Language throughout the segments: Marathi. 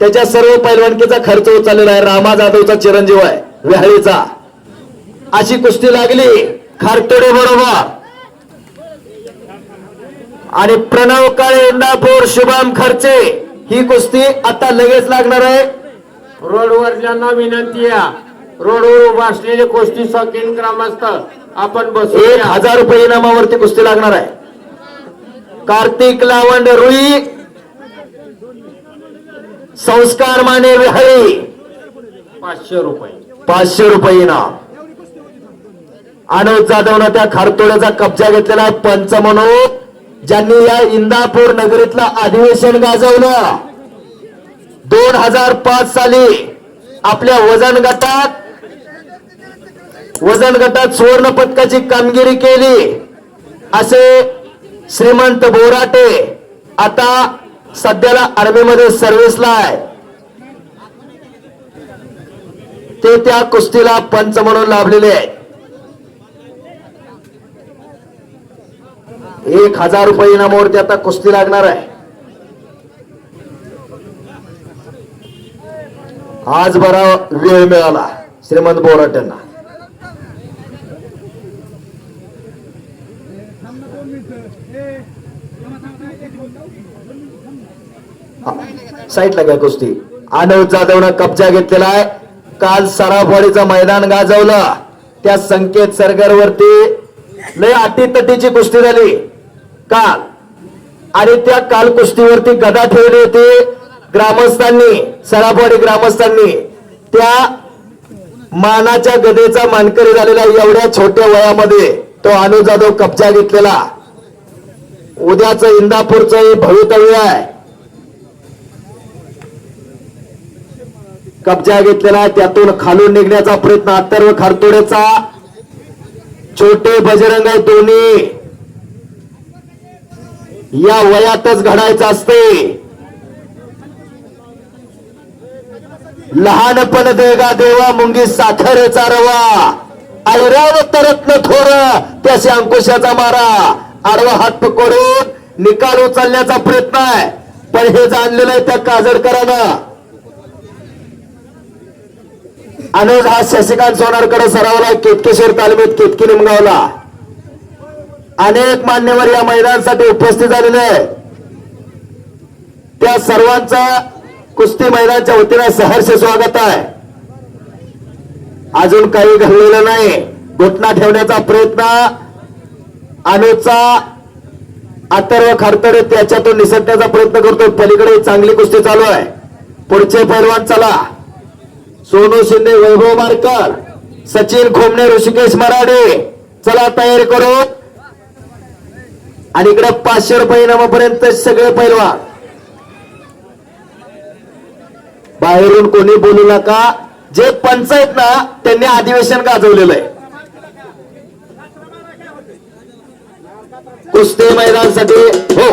त्याच्या सर्व पैलवानकीचा खर्च उचललेला आहे. रामा जाधवचा चिरंजीव आहे. विहाळीचा. अशी कुस्ती लागली. खारतोडे बरोबर. आणि प्रणव काळे इंदापूर शुभम खर्चे. ही कुस्ती आता लगेच लागणार आहे. रोडवरल्यांना विनंती आहे. रोडवर उभा असलेले गोष्टी शौकीन ग्रामस्थ आपण एक बसूया हजार रुपये इनामावरती कुस्ती लागणार आहे. कार्तिक लावंड रुई संस्कार माने विहाळी पाचशे रुपये. पाचशे रुपये इनाम अनुज जाधवनं त्या खारतोड्याचा कब्जा घेतलेला पंच म्हणून. ज्यांनी या इंदापूर नगरीतलं अधिवेशन गाजवलं. दोन हजार पाच साली आपल्या वजन गटात वजन गटात सुवर्ण पदकाची कामगिरी केली. असे श्रीमंत बोराटे आता सध्याला आर्मीमध्ये सर्व्हिसला आहे. ते त्या कुस्तीला पंच म्हणून लाभलेले आहेत एक हजार रुपये इनामावरती आता कुस्ती लागणार आहे. आज बरा वेळ मिळाला श्रीमंत बोराट्यांना. साईडला घ्या कुस्ती. आनव जाधवनं कब्जा घेतलेला आहे काल सराफवाडीचं मैदान गाजवलं. त्या संकेत सरकारवरती लय अटीतटीची कुस्ती झाली. काल. आणि त्या काल कुस्तीवरती गदा ठेवली होती ग्रामस्थांनी सराफवाडी ग्रामस्थांनी. त्या मानाच्या गदेचा मानकरी झालेला एवढ्या छोट्या वयामध्ये तो अनु जाधव कब्जा घेतलेला. उद्याचं इंदापूरचं हे भवितव्य आहे. कब्जा घेतलेला आहे. त्यातून खालून निघण्याचा प्रयत्न अथर्व खारतोडेचा. छोटे बजरंग आहे दोन्ही. या वयातच घडायचं असते. लहानपण देगा देवा मुंगी साखरेचा रवा. ऐरावत रत्न थोर त्याशी अंकुशाचा मारा. आडवा हात पकडून निकाल उचलण्याचा प्रयत्न आहे. पण हे जाणलेलं आहे त्या काजडकरांना. अनुज हा शशिकांत सोनारकडे सरावला केतकेश्वर तालमीत केतकी निमगावला. अनेक मान्यवर या मैदानासाठी उपस्थित झालेले आहेत. त्या सर्वांचा कुस्ती मैदानच्या वतीने सहर्ष स्वागत आहे. अजून काही घडलेलं नाही. घुटना ठेवण्याचा प्रयत्न अनुजचा अथर्व खरतडे त्याच्यातून निसटण्याचा प्रयत्न करतोय. पलीकडे चांगली कुस्ती चालू आहे. पुढचे पैलवान चला. सोनू शिंदे वैभव मारकर सचिन खोमणे ऋषिकेश मराडे चला तयारी करू. आणि इकडे पाचशे रुपये नामापर्यंत सगळे पैलवा बाहेरून कोणी बोलू नका. जे पंच आहेत ना त्यांनी अधिवेशन गाजवलेलं आहे. कुस्ते मैदानसाठी हो.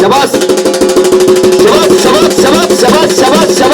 शबास शबास. शबास शबास शबास शबास शबास.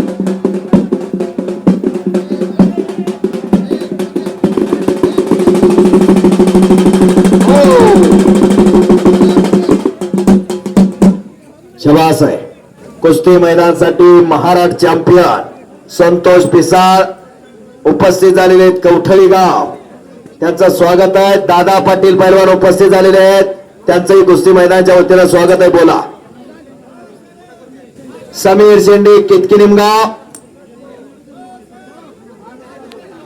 कुस्ती मैदानासाठी महाराष्ट्र चॅम्पियन संतोष पिसाळ उपस्थित झालेले आहेत. कवठळी गाव. त्यांचं स्वागत आहे. दादा पाटील पैलवान उपस्थित झालेले आहेत. त्यांचंही कुस्ती मैदानाच्या वतीनं स्वागत आहे. बोला. समीर शेंडे कितकी निमगाव?